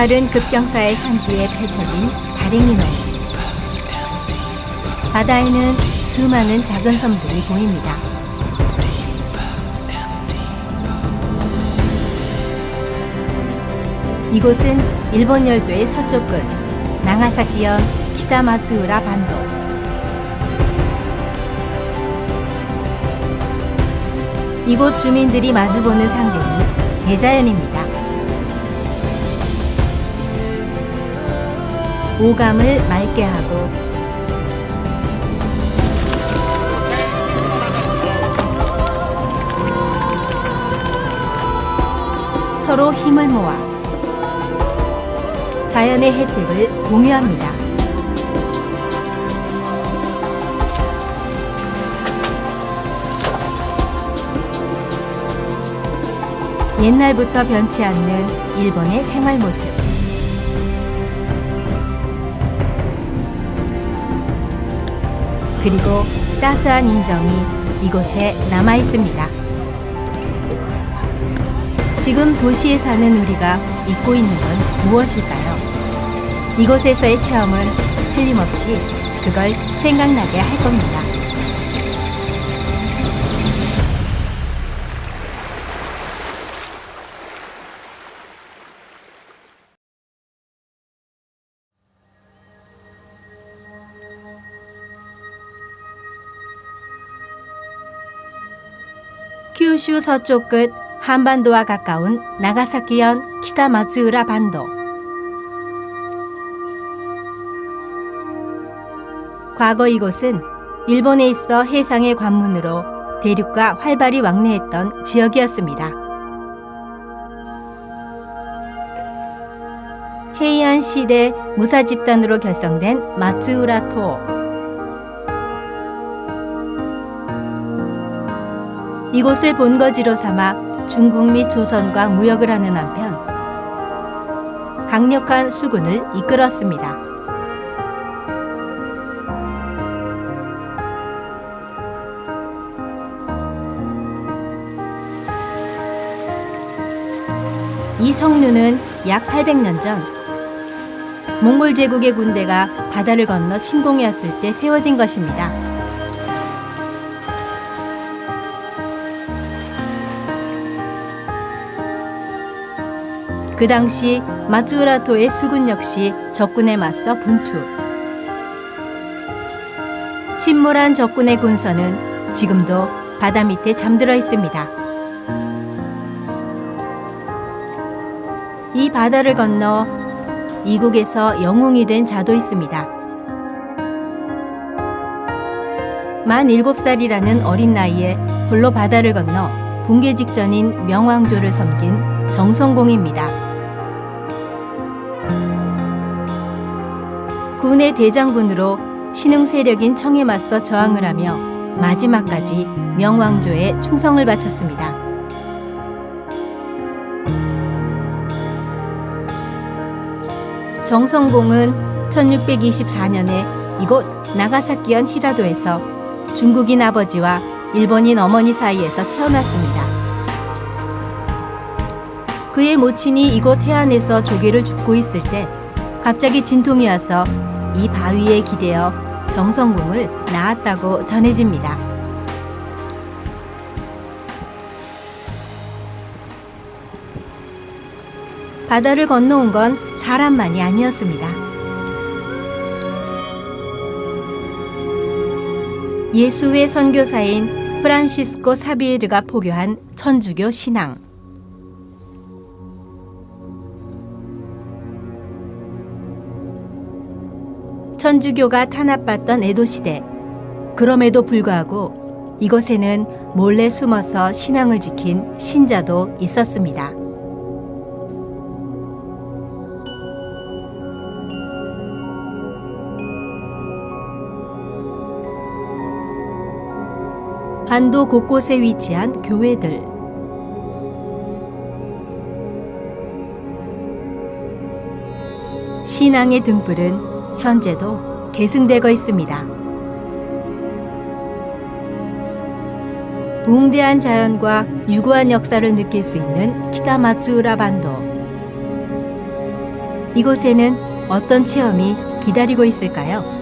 가파른 급경사의 산지에 펼쳐진 다랭이노. 바다에는 수많은 작은 섬들이 보입니다. 이곳은 일본 열도의 서쪽 끝 나가사키현 키타마츠우라 반도. 이곳 주민들이 마주보는 상대는 대자연입니다. 오감을 맑게 하고 서로 힘을 모아 자연의 혜택을 공유합니다. 옛날부터 변치 않는 일본의 생활 모습. 그리고 따스한 인정이 이곳에 남아 있습니다. 지금 도시에 사는 우리가 잊고 있는 건 무엇일까요? 이곳에서의 체험은 틀림없이 그걸 생각나게 할 겁니다. 큐슈 서쪽 끝 한반도와 가까운 나가사키현 키타마츠우라 반도. 과거 이곳은 일본에 있어 해상의 관문으로 대륙과 활발히 왕래했던 지역이었습니다. 헤이안 시대 무사 집단으로 결성된 마츠우라토. 이곳을 본거지로 삼아 중국 및 조선과 무역을 하는 한편 강력한 수군을 이끌었습니다. 이 성류는 약 800년 전 몽골 제국의 군대가 바다를 건너 침공해왔을 때 세워진 것입니다. 그 당시 마츠우라토의 수군 역시 적군에 맞서 분투. 침몰한 적군의 군선은 지금도 바다 밑에 잠들어 있습니다. 이 바다를 건너 이국에서 영웅이 된 자도 있습니다. 만 7살이라는 어린 나이에 홀로 바다를 건너 붕괴 직전인 명왕조를 섬긴 정성공입니다. 군의 대장군으로 신흥 세력인 청에 맞서 저항을 하며 마지막까지 명왕조에 충성을 바쳤습니다. 정성공은 1624년에 이곳 나가사키현 히라도에서 중국인 아버지와 일본인 어머니 사이에서 태어났습니다. 그의 모친이 이곳 해안에서 조개를 줍고 있을 때 갑자기 진통이 와서 이 바위에 기대어 정성공을 낳았다고 전해집니다. 바다를 건너온 건 사람만이 아니었습니다. 예수의 선교사인 프란시스코 사비에르가 포교한 천주교 신앙. 천주교가 탄압받던 에도 시대. 그럼에도 불구하고 이곳에는 몰래 숨어서 신앙을 지킨 신자도 있었습니다. 반도 곳곳에 위치한 교회들. 신앙의 등불은 현재도 계승되고 있습니다. 웅대한 자연과 유구한 역사를 느낄 수 있는 키타마츠우라 반도. 이곳에는 어떤 체험이 기다리고 있을까요?